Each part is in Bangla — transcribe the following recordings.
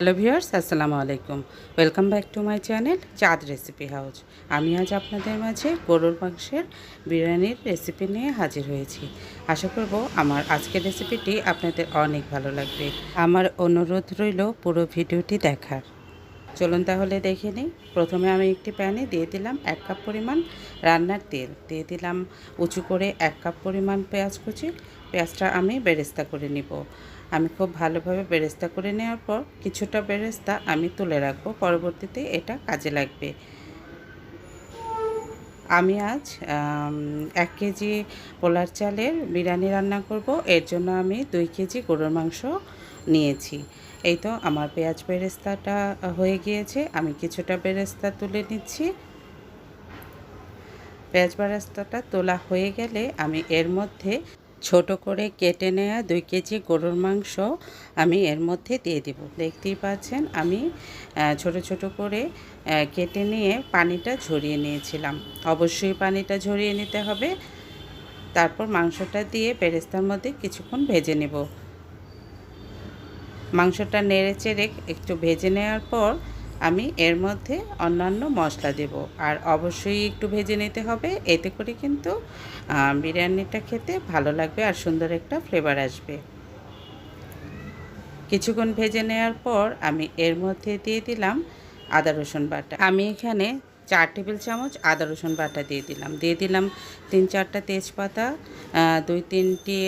হ্যালো ভিউয়ার্স, আসসালামু আলাইকুম। Welcome back to my channel Chand recipe house. আমি আজ আপনাদের মাঝে গরুর মাংসের বিরিয়ানির রেসিপি নিয়ে হাজির হয়েছি। আশা করব আমার আজকের রেসিপিটি আপনাদের অনেক ভালো লাগবে। আমার অনুরোধ রইল পুরো ভিডিওটি দেখার। চলুন তাহলে দেখে নিই। প্রথমে আমি একটি প্যানে দিয়ে দিলাম এক কাপ পরিমাণ রান্নার তেল। দিয়ে দিলাম উঁচু করে এক কাপ পরিমাণ পেঁয়াজ কুচি। পেঁয়াজটা আমি বেরেস্তা করে নিব। আমি খুব ভালোভাবে বেরেস্তা করে নেওয়ার পর কিছুটা বেরেস্তা আমি তুলে রাখব। পরবর্তীতে এটা কাজে লাগবে। আমি আজ এক কেজি পোলার চালের বিরিয়ানি রান্না করব। এর জন্য আমি দুই কেজি গরুর মাংস নিয়েছি। এই তো আমার পেঁয়াজ বেরেস্তাটা হয়ে গিয়েছে। আমি কিছুটা বেরেস্তা তুলে নিচ্ছি। পেঁয়াজ বেরেস্তাটা তোলা হয়ে গেলে আমি এর মধ্যে ছোট করে কেটে নেওয়া দুই কেজি গরুর মাংস আমি এর মধ্যে দিয়ে দেব। দেখতেই পাচ্ছেন, আমি ছোট ছোট করে কেটে নিয়ে পানিটা ঝরিয়ে নিয়েছিলাম। অবশ্যই পানিটা ঝরিয়ে নিতে হবে। তারপর মাংসটা দিয়ে বেরেস্তার মধ্যে কিছুক্ষণ ভেজে নেব। মাংসটা নেড়ে চেড়ে একটু ভেজে নেওয়ার পর আমি এর মধ্যে অন্যান্য মশলা দেব। আর অবশ্যই একটু ভেজে নিতে হবে। এতে করে কিন্তু বিরিয়ানিটা খেতে ভালো লাগবে আর সুন্দর একটা ফ্লেভার আসবে। কিছুক্ষণ ভেজে নেওয়ার পর আমি এর মধ্যে দিয়ে দিলাম আদা, রসুন বাটা। আমি এখানে চার টেবিল চামচ আদা, রসুন বাটা দিয়ে দিলাম। দিয়ে দিলাম তিন চারটা তেজপাতা দুই তিনটি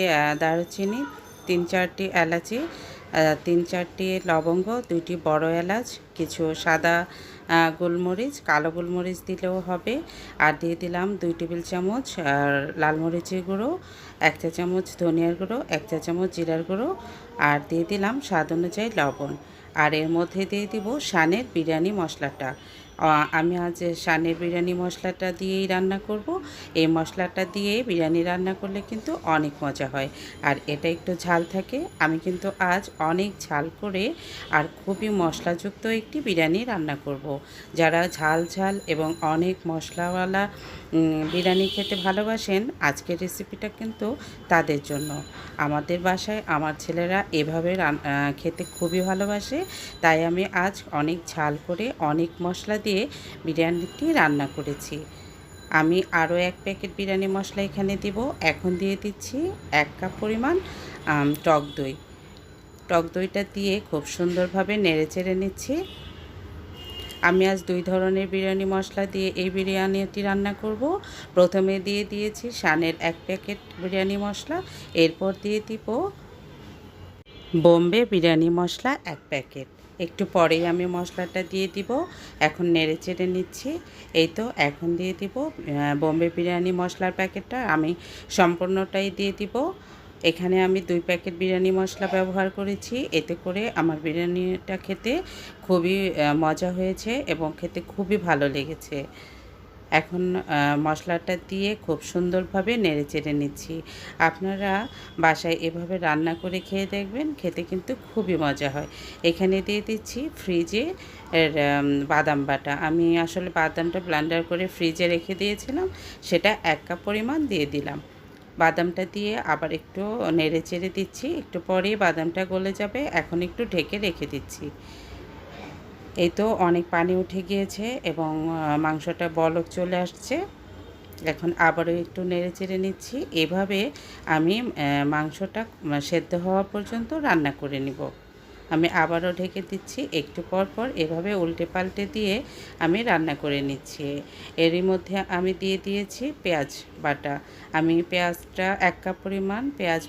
দারুচিনি, তিন চারটি এলাচি তিন চারটি লবঙ্গ, দুইটি বড় এলাচ, কিছু সাদা গোলমরিচ, কালো গোলমরিচ দিলেও হবে। আর দিয়ে দিলাম দুই টেবিল চামচ, আর গুঁড়ো, এক চা চামচ ধনিয়ার গুঁড়ো, এক চা চামচ জিরার গুঁড়ো, আর দিয়ে দিলাম স্বাদ অনুযায়ী লবণ। আর এর মধ্যে দিয়ে দিব সানের বিরিয়ানি মশলাটা। আমি আজ সানের বিরিয়ানি মশলাটা দিয়েই রান্না করব। এই মশলাটা দিয়ে বিরিয়ানি রান্না করলে কিন্তু অনেক মজা হয়। আর এটা একটু ঝাল থাকে। আমি কিন্তু আজ অনেক ঝাল করে আর খুবই মশলাযুক্ত একটি বিরিয়ানি রান্না করব। যারা ঝাল ঝাল এবং অনেক মশলাওয়ালা বিরিয়ানি খেতে ভালোবাসেন, আজকের রেসিপিটা কিন্তু তাদের জন্য। আমাদের বাসায় আমার ছেলেরা এভাবে খেতে খুবই ভালোবাসে। তাই আমি আজ অনেক ঝাল করে অনেক মশলা দিয়ে বিরিয়ানিটি রান্না করেছি। আমি আরও এক প্যাকেট বিরিয়ানি মশলা এখানে দিব। এখন দিয়ে দিচ্ছি এক কাপ পরিমাণ টক দই। টক দইটা দিয়ে খুব সুন্দরভাবে নেড়ে চেড়ে নিচ্ছি। আমি আজ দুই ধরনের বিরিয়ানি মশলা দিয়ে এই বিরিয়ানিটি রান্না করব। প্রথমে দিয়ে দিয়েছি সানের এক প্যাকেট বিরিয়ানি মশলা, এরপর দিয়ে দিব বোম্বে বিরিয়ানি মশলা এক প্যাকেট। একটু পরেই আমি মশলাটা দিয়ে দিব। এখন নেড়ে চেড়ে নিচ্ছি। এই তো এখন দিয়ে দিব বোম্বে বিরিয়ানি মশলার প্যাকেটটা। আমি সম্পূর্ণটাই দিয়ে দিব। এখানে আমি দুই প্যাকেট বিরিয়ানি মশলা ব্যবহার করেছি। এতে করে আমার বিরিয়ানিটা খেতে খুবই মজা হয়েছে এবং খেতে খুবই ভালো লেগেছে। এখন মশলাটা দিয়ে খুব সুন্দরভাবে নেড়ে চেড়ে নিচ্ছি। আপনারা বাসায় এভাবে রান্না করে খেয়ে দেখবেন, খেতে কিন্তু খুবই মজা হয়। এখানে দিয়ে দিচ্ছি ফ্রিজে বাদাম বাটা। আমি আসলে বাদামটা ব্লান্ডার করে ফ্রিজে রেখে দিয়েছিলাম, সেটা এক কাপ পরিমাণ দিয়ে দিলাম। বাদামটা দিয়ে আবার একটু নেড়ে চেড়ে দিচ্ছি, একটু পরেই বাদামটা গলে যাবে, এখন একটু ঢেকে রেখে দিচ্ছি। এই তো অনেক পানি উঠে গিয়েছে এবং মাংসটা বলক চলে আসছে। এখন আবারও একটু নেড়ে চেড়ে নিচ্ছি। এভাবে আমি মাংসটা সেদ্ধ হওয়া পর্যন্ত রান্না করে নিব। আমি আবারও ঢেকে দিচ্ছি, একটু পর পর এভাবে উল্টে পাল্টে দিয়ে আমি রান্না করে নিচ্ছি। এরই মধ্যে আমি দিয়ে দিয়েছি পেঁয়াজ বাটা। আমি পেঁয়াজটা এক কাপ পরিমাণ পেঁয়াজ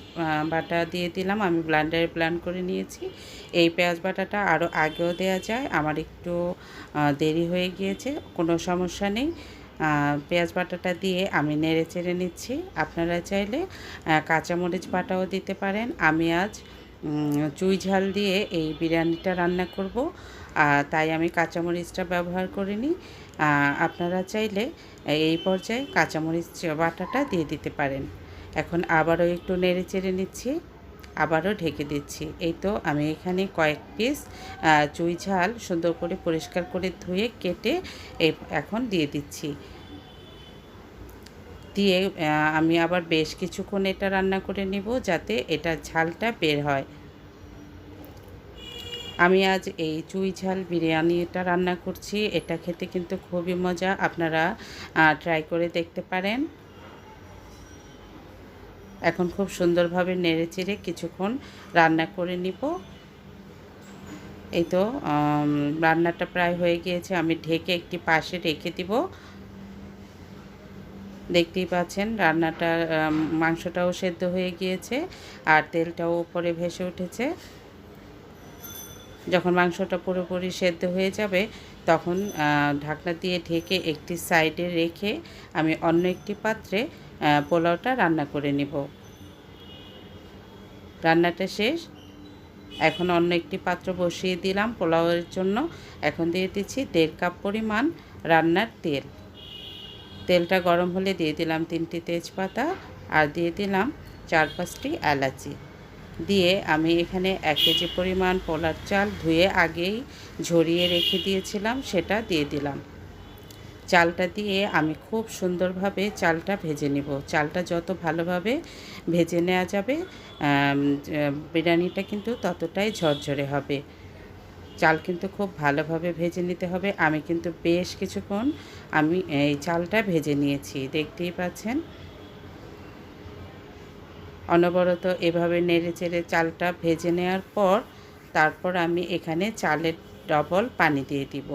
বাটা দিয়ে দিলাম, আমি ব্লান্ডারে ব্লান্ড করে নিয়েছি। এই পেঁয়াজ বাটাটা আরও আগেও দেওয়া যায়, আমার একটু দেরি হয়ে গিয়েছে, কোনো সমস্যা নেই। পেঁয়াজ বাটাটা দিয়ে আমি নেড়ে চেড়ে নিচ্ছি। আপনারা চাইলে কাঁচামরিচ বাটাও দিতে পারেন। আমি আজ চুই ঝাল দিয়ে এই বিরিয়ানিটা রান্না করব। তাই আমি কাঁচামরিচটা ব্যবহার করিনি। আপনারা চাইলে এই পর্যায়ে কাঁচামরিচ বাটাটা দিয়ে দিতে পারেন। এখন আবারও একটু নেড়ে চেড়ে নিচ্ছি, আবারও ঢেকে দিচ্ছি। এই তো আমি এখানে কয়েক পিস চুই ঝাল সুন্দর করে পরিষ্কার করে ধুয়ে কেটে এখন দিয়ে দিচ্ছি। দিয়ে আমি আবার বেশ কিছুক্ষণ এটা রান্না করে নিব যাতে এটা ঝালটা বের হয়। আমি আজ এই চুই ঝাল বিরিয়ানিটা রান্না করছি। এটা খেতে কিন্তু খুবই মজা। আপনারা ট্রাই করে দেখতে পারেন। এখন খুব সুন্দরভাবে নেড়ে চেড়ে কিছুক্ষণ রান্না করে নিব। এই তো রান্নাটা প্রায় হয়ে গিয়েছে। আমি ঢেকে একটি পাশে রেখে দিব। দেখতেই পাচ্ছেন রান্নাটা মাংসটাও সেদ্ধ হয়ে গিয়েছে আর তেলটাও উপরে ভেসে উঠেছে। যখন মাংসটা পুরোপুরি সেদ্ধ হয়ে যাবে, তখন ঢাকনা দিয়ে ঢেকে একটি সাইডে রেখে আমি অন্য একটি পাত্রে পোলাওটা রান্না করে নিব। রান্নাটা শেষ। এখন অন্য একটি পাত্র বসিয়ে দিলাম পোলাওয়ের জন্য। এখন দিয়ে দিচ্ছি দেড় কাপ পরিমাণ রান্নার তেল। তেলটা গরম হলে দিয়ে দিলাম তিনটি তেজপাতা আর দিয়ে দিলাম চার পাঁচটি এলাচি। দিয়ে আমি এখানে এক কেজি পরিমাণ পোলার চাল ধুয়ে আগেই ঝরিয়ে রেখে দিয়েছিলাম, সেটা দিয়ে দিলাম। চালটা দিয়ে আমি খুব সুন্দরভাবে চালটা ভেজে নিব। চালটা যত ভালোভাবে ভেজে নেওয়া যাবে বিরিয়ানিটা কিন্তু ততটাই ঝরঝরে হবে। চাল কিন্তু খুব ভালোভাবে ভেজে নিতে হবে। আমি কিন্তু বেশ কিছুক্ষণ আমি এই চালটা ভেজে নিয়েছি, দেখতেই পাচ্ছেন। অনবরত এভাবে নেড়ে চেড়ে চালটা ভেজে নেওয়ার পর তারপর আমি এখানে চালের ডবল পানি দিয়ে দিব।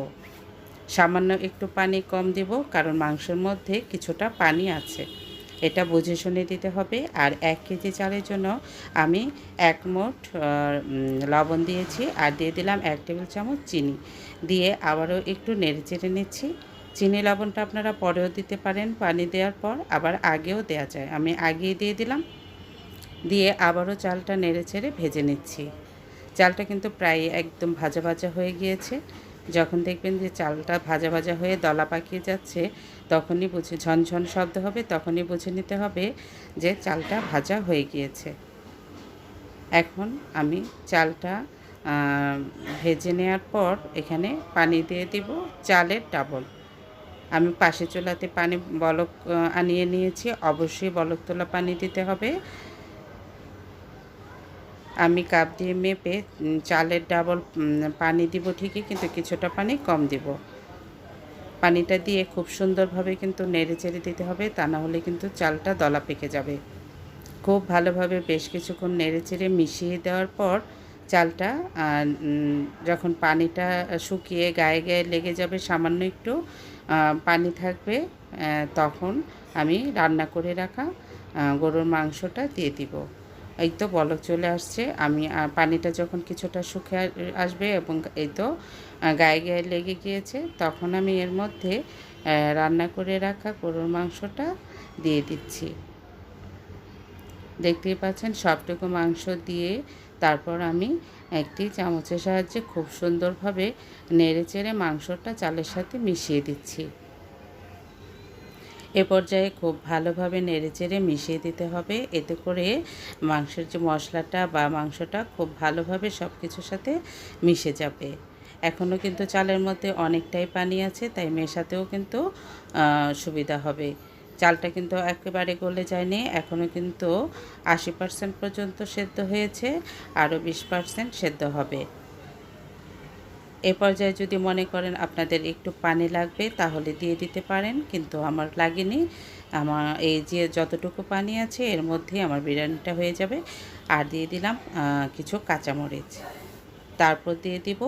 সামান্য একটু পানি কম দিব, কারণ মাংসের মধ্যে কিছুটা পানি আছে। এটা বুঝে শুনে দিতে হবে। আর এক কেজি চালের জন্য আমি এক মোট লবণ দিয়েছি আর দিয়ে দিলাম এক টেবিল চামচ চিনি। দিয়ে আবারও একটু নেড়ে চেড়ে নিচ্ছি। চিনি লবণটা আপনারা পরেও দিতে পারেন। পানি দেওয়ার পর আবার আগেও দেওয়া যায়। আমি আগেই দিয়ে দিলাম। দিয়ে আবারও চালটা নেড়ে চেড়ে ভেজে নিচ্ছি। চালটা কিন্তু প্রায় একদম ভাজা ভাজা হয়ে গিয়েছে। যখন দেখবেন যে চালটা ভাজা ভাজা হয়ে দলা পাকিয়ে যাচ্ছে, তখনই বুঝে, ঝনঝন শব্দ হবে, তখনই বুঝে নিতে হবে যে চালটা ভাজা হয়ে গিয়েছে। এখন আমি চালটা ভেজে নেওয়ার পর এখানে পানি দিয়ে দিব চালের ডাবল। আমি পাশে চুলাতে পানি বলক আনিয়ে নিয়েছি। অবশ্যই বলক তোলা পানি দিতে হবে। আমি কাপ দিয়ে মেপে চালের ডাবল পানি দিব ঠিকই, কিন্তু কিছুটা পানি কম দিব। পানিটা দিয়ে খুব সুন্দরভাবে কিন্তু নেড়ে চেড়ে দিতে হবে, তা না হলে কিন্তু চালটা দলা পেকে যাবে। খুব ভালোভাবে বেশ কিছুক্ষণ নেড়ে চেড়ে মিশিয়ে দেওয়ার পর চালটা যখন পানিটা শুকিয়ে গায়ে গায়ে লেগে যাবে সামান্য একটু পানি থাকবে তখন আমি রান্না করে রাখা গরুর মাংসটা দিয়ে দিব। এই তো বলক চলে আসছে। আমি পানিটা যখন কিছুটা শুকে আসবে এবং এই তো গায়ে গায়ে লেগে গিয়েছে, তখন আমি এর মধ্যে রান্না করে রাখা গরুর মাংসটা দিয়ে দিচ্ছি। দেখতেই পাচ্ছেন, সবটুকু মাংস দিয়ে তারপর আমি একটি চামচের সাহায্যে খুব সুন্দরভাবে নেড়ে চেড়ে মাংসটা চালের সাথে মিশিয়ে দিচ্ছি। এ পর্যায়ে খুব ভালোভাবে নেড়েচেড়ে মিশিয়ে দিতে হবে। এতে করে মাংসের যে মশলাটা বা মাংসটা খুব ভালোভাবে সব কিছুর সাথে মিশে যাবে। এখনও কিন্তু চালের মধ্যে অনেকটাই পানি আছে, তাই মেশাতেও কিন্তু সুবিধা হবে। চালটা কিন্তু একেবারে গলে যায়নি, এখনও কিন্তু আশি পার্সেন্ট পর্যন্ত সেদ্ধ হয়েছে, আরও বিশ পার্সেন্ট সেদ্ধ হবে। এ পর্যায়ে যদি মনে করেন আপনাদের একটু পানি লাগবে, তাহলে দিয়ে দিতে পারেন। কিন্তু আমার লাগেনি। আমার এই যে যতটুকু পানি আছে, এর মধ্যেই আমার বিরিয়ানিটা হয়ে যাবে। আর দিয়ে দিলাম কিছু কাঁচামরিচ। তারপর দিয়ে দিব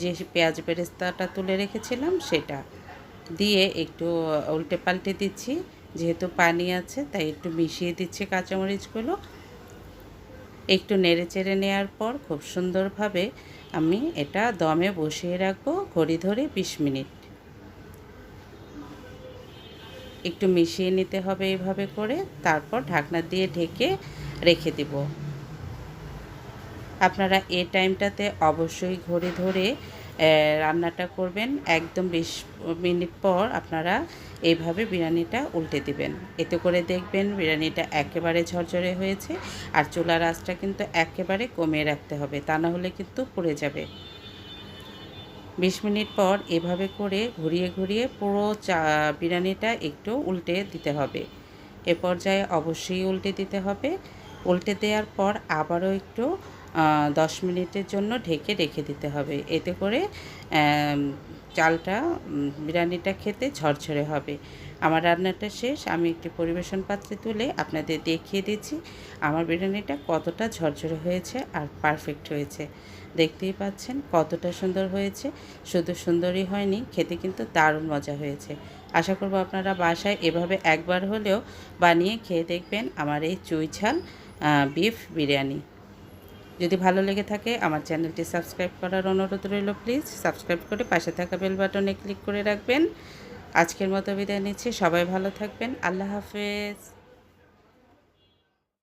যে পেঁয়াজ বেরেস্তাটা তুলে রেখেছিলাম, সেটা। দিয়ে একটু উল্টে পাল্টে দিচ্ছি। যেহেতু পানি আছে, তাই একটু মিশিয়ে দিচ্ছি কাঁচামরিচগুলো। একটু নেড়ে চেড়ে নেওয়ার পর খুব সুন্দরভাবে আমি এটা দমে বসিয়ে রাখব ঘড়ি ধরে বিশ মিনিট। একটু মিশিয়ে নিতে হবে এইভাবে করে, তারপর ঢাকনা দিয়ে ঢেকে রেখে দেব। আপনারা এ টাইমটাতে অবশ্যই ঘড়ি ধরে রান্নাটা করবেন। একদম বিশ মিনিট পর আপনারা এইভাবে বিরিয়ানিটা উল্টে দিবেন। এতে করে দেখবেন বিরিয়ানিটা একেবারে ঝরঝরে হয়েছে আর চুলার আঁচটা কিন্তু একেবারে কমিয়ে রাখতে হবে, তা না হলে কিন্তু পুড়ে যাবে। বিশ মিনিট পর এভাবে করে ঘুরিয়ে ঘুরিয়ে পুরো চা, বিরিয়ানিটা একটু উল্টে দিতে হবে। এ পর্যায়ে অবশ্যই উল্টে দিতে হবে। উল্টে দেওয়ার পর আবারও একটু দশ মিনিটের জন্য ঢেকে রেখে দিতে হবে। এতে করে চালটা বিরিয়ানিটা খেতে ঝরঝরে হবে। আমার রান্নাটা শেষ। আমি একটি পরিবেশন পাত্রে তুলে আপনাদের দেখিয়ে দিচ্ছি আমার বিরিয়ানিটা কতটা ঝরঝরে হয়েছে আর পারফেক্ট হয়েছে। দেখতেই পাচ্ছেন কতটা সুন্দর হয়েছে। শুধু সুন্দরই হয়নি, খেতে কিন্তু দারুণ মজা হয়েছে। আশা করব আপনারা বাসায় এভাবে একবার হলেও বানিয়ে খেয়ে দেখবেন আমার এই চুই বিফ বিরিয়ানি। যদি ভালো লেগে থাকে, আমার চ্যানেলটি সাবস্ক্রাইব করার অনুরোধ রইল, প্লিজ সাবস্ক্রাইব করে পাশে থাকা বেল বাটনে ক্লিক করে রাখবেন। আজকের মতো বিদায় নিচ্ছি, সবাই ভালো থাকবেন, আল্লাহ হাফেজ।